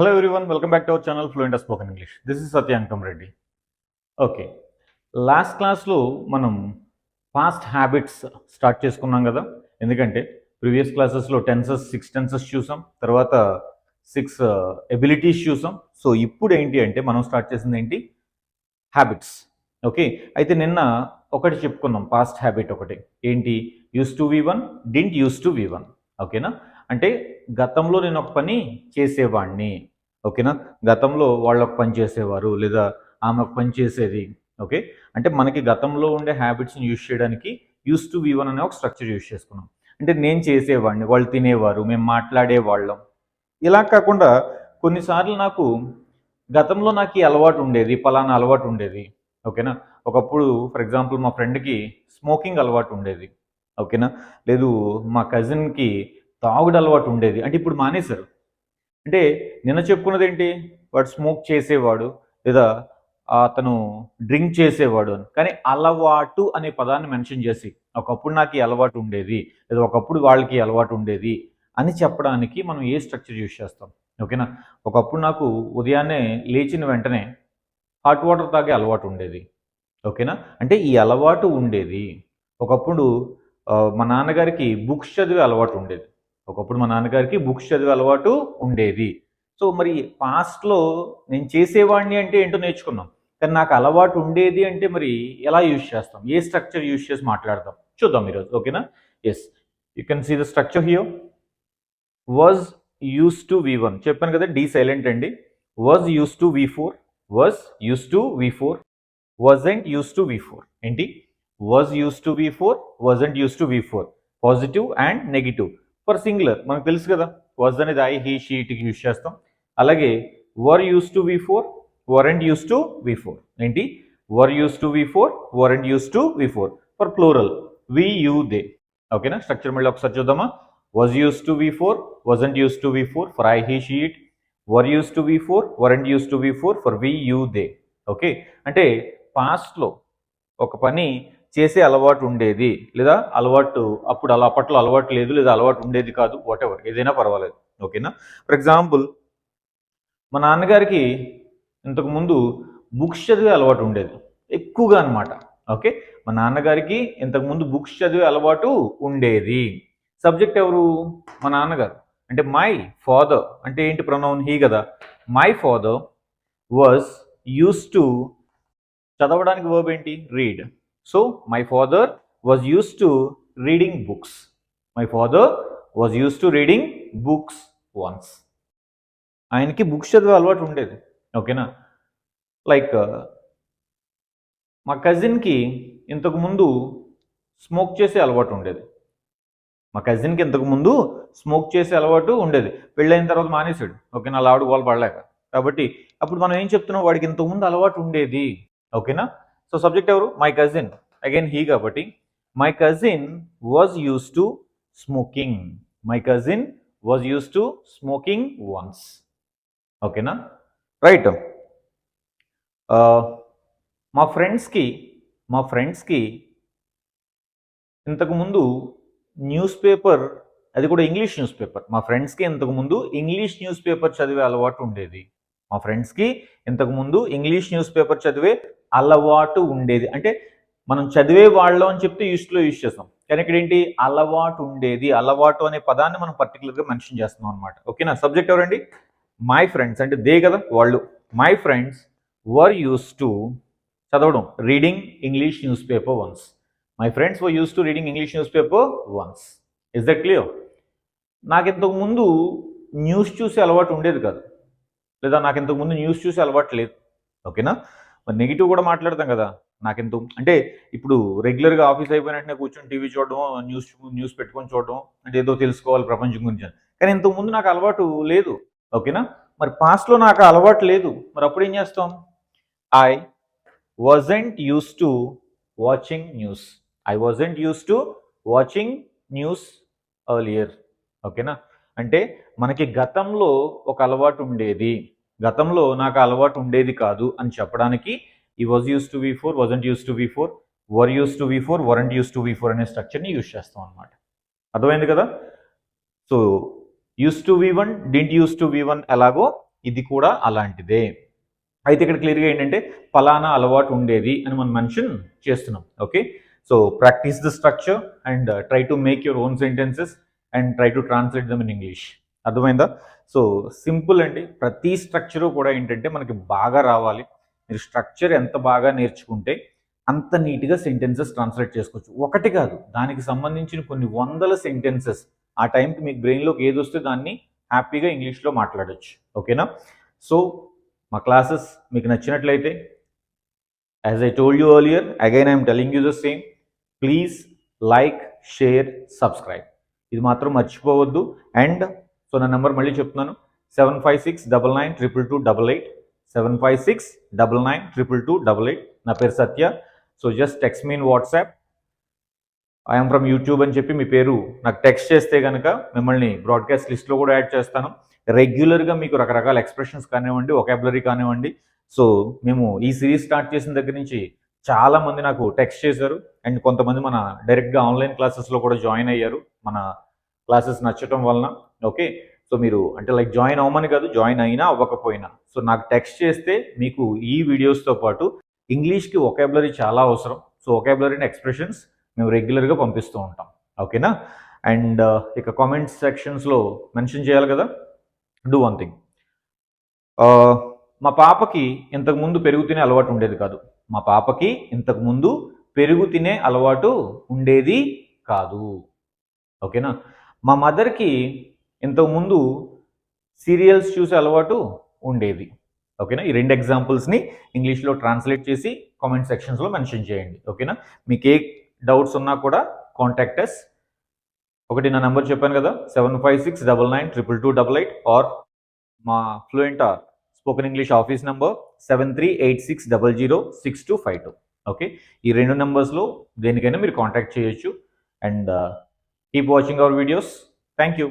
Hello everyone welcome back to our channel Fluent spoken English this is Satyankam Reddy okay last క్లాస్లో మనం fast habits start చేసుకున్నాం కదా ఎందుకంటే previous క్లాసెస్లో tenses six tenses చూసాం తర్వాత సిక్స్ ఎబిలిటీస్ చూసాం సో ఇప్పుడు ఏంటి అంటే మనం స్టార్ట్ చేసింది ఏంటి హ్యాబిట్స్ ఓకే అయితే నిన్న ఒకటి చెప్పుకున్నాం పాస్ట్ హ్యాబిట్ ఒకటి ఏంటి use to V one didn't use to V one ఓకేనా అంటే గతంలో నేను ఒక పని చేసేవాడిని ఓకేనా? గతంలో వాళ్ళు ఒక పని చేసేవారు లేదా ఆమె ఒక పని చేసేది ఓకే? అంటే మనకి గతంలో ఉండే హ్యాబిట్స్ని యూజ్ చేయడానికి యూస్ టు వీ వన్ అనే ఒక స్ట్రక్చర్ యూజ్ చేసుకున్నాం. అంటే నేను చేసేవాడిని వాళ్ళు తినేవారు మేము మాట్లాడేవాళ్ళం. ఇలా కాకుండా కొన్నిసార్లు నాకు గతంలో నాకు ఈ అలవాటు ఉండేది పలానా అలవాటు ఉండేది ఓకేనా? ఒకప్పుడు ఫర్ ఎగ్జాంపుల్ మా ఫ్రెండ్కి స్మోకింగ్ అలవాటు ఉండేది ఓకేనా? లేదు మా కజిన్కి తాగుడు అలవాటు ఉండేది. అంటే ఇప్పుడు మానేశారు. అంటే నిన్న చెప్పుకున్నది ఏంటి వాడు స్మోక్ చేసేవాడు లేదా అతను డ్రింక్ చేసేవాడు అని. కానీ అలవాటు అనే పదాన్ని మెన్షన్ చేసి ఒకప్పుడు నాకు ఈ అలవాటు ఉండేది లేదా ఒకప్పుడు వాళ్ళకి అలవాటు ఉండేది అని చెప్పడానికి మనం ఏ స్ట్రక్చర్ యూజ్ చేస్తాం? ఓకేనా? ఒకప్పుడు నాకు ఉదయాన్నే లేచిన వెంటనే హాట్ వాటర్ తాగే అలవాటు ఉండేది. ఓకేనా? అంటే ఈ అలవాటు ఉండేది. ఒకప్పుడు మా నాన్నగారికి బుక్స్ చదివే అలవాటు ఉండేది. ఒకప్పుడు మా నాన్నగారికి బుక్స్ చదివే అలవాటు ఉండేది. సో మరి పాస్ట్లో నేను చేసేవాడిని అంటే ఏంటో నేర్చుకున్నాం. కానీ నాకు అలవాటు ఉండేది అంటే మరి ఎలా యూజ్ చేస్తాం? ఏ స్ట్రక్చర్ యూజ్ చేసి మాట్లాడతాం చూద్దాం ఈరోజు ఓకేనా yes you can see the structure here was use to V one చెప్పాను కదా డి సైలెంట్ అండి. Was use to V four was use to V four wasn't use to V four ఏంటి? Was use to V four wasn't use to V four positive and negative for singular. మనకు తెలుసు కదా was అనేది I he షీట్కి use చేస్తాం. అలాగే were use to V four were and use to V four. ఏంటి? Were use to V four were and use to V four. For plural we you they. ఓకేనా? Structure మళ్ళీ ఒకసారి చూద్దామా? Was use to V four wasn't use to V four for I he she it were use to V four were and use to V four for we you they. Okay? అంటే పాస్ట్లో ఒక పని చేసే అలవాటు ఉండేది లేదా అలవాటు అప్పుడు అలా అప్పట్లో అలవాటు లేదు లేదా అలవాటు ఉండేది కాదు వాట్ ఎవర్ ఏదైనా పర్వాలేదు. ఓకేనా ఫర్ ఎగ్జాంపుల్ మా నాన్నగారికి ఇంతకుముందు బుక్స్ చదివే అలవాటు ఉండేది ఎక్కువగా అనమాట ఓకే మా నాన్నగారికి ఇంతకుముందు బుక్స్ చదివే అలవాటు ఉండేది. సబ్జెక్ట్ ఎవరు? మా నాన్నగారు. అంటే మై ఫాదర్ అంటే ఏంటి ప్రొనౌన్ హీ కదా? My father was use to చదవడానికి వర్బ్ ఏంటి? Read so my father was use to reading books my father was use to reading books once ఆయనకి బుక్స్ చదివే అలవాటు ఉండేది. ఓకేనా లైక్ uh, మా కజిన్కి ఇంతకుముందు స్మోక్ చేసే అలవాటు ఉండేది. మా కజిన్కి ఇంతకుముందు స్మోక్ చేసే అలవాటు ఉండేది. పెళ్ళైన తర్వాత మానేశాడు. ఓకేనా అలా ఆవిడ వాళ్ళు పడలేక. కాబట్టి అప్పుడు మనం ఏం చెప్తున్నాం? వాడికి ఇంతకు ముందు అలవాటు ఉండేది. ఓకేనా సో సబ్జెక్ట్ ఎవరు? మై కజిన్ అగైన్ హీ కాబట్టి. My cousin was use to smoking my cousin was use to smoking once ఓకేనా రైట్ మా ఫ్రెండ్స్కి మా ఫ్రెండ్స్కి ఇంతకుముందు న్యూస్ పేపర్ అది కూడా ఇంగ్లీష్ న్యూస్ పేపర్ మా ఫ్రెండ్స్కి ఇంతకుముందు ఇంగ్లీష్ న్యూస్ పేపర్ చదివే అలవాటు ఉండేది. మా ఫ్రెండ్స్కి ఇంతకుముందు ఇంగ్లీష్ న్యూస్ పేపర్ చదివే అలవాటు ఉండేది. అంటే మనం చదివే వాళ్ళం అని చెప్తే యూస్లో యూస్ చేస్తాం. కానీ ఇక్కడ ఏంటి? అలవాటు ఉండేది. అలవాటు అనే పదాన్ని మనం పర్టికులర్గా మెన్షన్ చేస్తున్నాం అనమాట ఓకేనా సబ్జెక్ట్ ఎవరండి? మై ఫ్రెండ్స్ అంటే దే కదా? వాళ్ళు. My friends were use to చదవడం. Reading English newspaper once my friends were use to reading English newspaper once is that clear నాకు ఇంతకు ముందు న్యూస్ చూసే అలవాటు ఉండేది కాదు. లేదా నాకు ఇంతకు ముందు న్యూస్ చూసే అలవాటు లేదు. ఓకేనా మరి నెగిటివ్ కూడా మాట్లాడతాం కదా. నాకు ఇంత అంటే ఇప్పుడు రెగ్యులర్గా ఆఫీస్ అయిపోయిన వెంటనే కూర్చొని టీవీ చూడడం న్యూస్ న్యూస్ పెట్టుకొని చూడడం అంటే ఏదో తెలుసుకోవాలి ప్రపంచం గురించి అని. కానీ ఇంతకుముందు నాకు అలవాటు లేదు. ఓకేనా మరి పాస్ట్లో నాకు అలవాటు లేదు. మరి అప్పుడు ఏం చేస్తాం? I wasn't use to watching news I wasn't use to watching news earlier ఓకేనా అంటే మనకి గతంలో ఒక అలవాటు ఉండేది. గతంలో నాకు అలవాటు ఉండేది కాదు అని చెప్పడానికి ఈ was use to V four wasn't use to V four were use to V four weren't use to V four అనే స్ట్రక్చర్ని యూస్ చేస్తాం అనమాట అర్థమైంది కదా? So use to V one didn't use to V one ఎలాగో ఇది కూడా అలాంటిదే. అయితే ఇక్కడ క్లియర్గా ఏంటంటే ఫలానా అలవాటు ఉండేది అని మనం మెన్షన్ చేస్తున్నాం okay so practice the structure and try to make your own sentences and try to translate them in English అర్థమైందా? సో సింపుల్ అండి. ప్రతి స్ట్రక్చరు కూడా ఏంటంటే మనకి బాగా రావాలి. మీరు స్ట్రక్చర్ ఎంత బాగా నేర్చుకుంటే అంత నీట్గా సెంటెన్సెస్ ట్రాన్స్లేట్ చేసుకోవచ్చు. ఒకటి కాదు దానికి సంబంధించిన కొన్ని వందల సెంటెన్సెస్ ఆ టైంకి మీకు బ్రెయిన్లోకి ఏది వస్తే దాన్ని హ్యాపీగా ఇంగ్లీష్లో మాట్లాడచ్చు. ఓకేనా? సో మా క్లాసెస్ మీకు నచ్చినట్లయితే as I told you earlier again I'm telling you the same please like share subscribe ఇది మాత్రం మర్చిపోవద్దు. అండ్ సో నా నెంబర్ మళ్ళీ చెప్తున్నాను. Seven five six double nine triple two double eight. Seven five six double nine triple two double eight. నా పేరు Satya. So just text mean WhatsApp. I'm from YouTube అని చెప్పి మీ పేరు నాకు టెక్స్ట్ చేస్తే కనుక మిమ్మల్ని బ్రాడ్కాస్ట్ లిస్ట్లో కూడా యాడ్ చేస్తాను. రెగ్యులర్గా మీకు రకరకాల ఎక్స్ప్రెషన్స్ కానివ్వండి ఒకాబులరీ కానివ్వండి. సో మేము ఈ సిరీస్ స్టార్ట్ చేసిన దగ్గర నుంచి చాలా మంది నాకు టెక్స్ట్ చేశారు. అండ్ కొంతమంది మన డైరెక్ట్గా ఆన్లైన్ క్లాసెస్లో కూడా జాయిన్ అయ్యారు. మన క్లాసెస్ నచ్చటం వలన. ఓకే సో మీరు అంటే లైక్ జాయిన్ అవ్వమని కాదు జాయిన్ అయినా అవ్వకపోయినా. సో నాకు టెక్స్ట్ చేస్తే మీకు ఈ వీడియోస్తో పాటు ఇంగ్లీష్కి ఒకాబులరీ చాలా అవసరం. సో ఒకాబులరీ ఎక్స్ప్రెషన్స్ మేము రెగ్యులర్గా పంపిస్తూ ఉంటాం. ఓకేనా అండ్ uh, ఇక కామెంట్స్ సెక్షన్స్లో మెన్షన్ చేయాలి కదా? డూ వన్ థింగ్ మా పాపకి ఇంతకుముందు పెరుగు తినే అలవాటు ఉండేది కాదు. మా పాపకి ఇంతకుముందు పెరుగు తినే అలవాటు ఉండేది కాదు. ఓకేనా మా మదర్కి ఇంతకుముందు సీరియల్స్ చూసే అలవాటు ఉండేది. ఓకేనా? ఈ రెండు ఎగ్జాంపుల్స్ని ఇంగ్లీష్లో ట్రాన్స్లేట్ చేసి కామెంట్ సెక్షన్స్లో మెన్షన్ చేయండి. ఓకేనా? మీకు ఏ డౌట్స్ ఉన్నా కూడా కాంటాక్ట్ అస్ ఒకటి నా నెంబర్ చెప్పాను కదా? Seven five six double nine triple two double eight or మా fluent spoken English office number seven three eight six double zero six two five two okay? ఈ రెండు నెంబర్స్లో దేనికైనా మీరు కాంటాక్ట్ చేయొచ్చు. And keep watching our videos thank you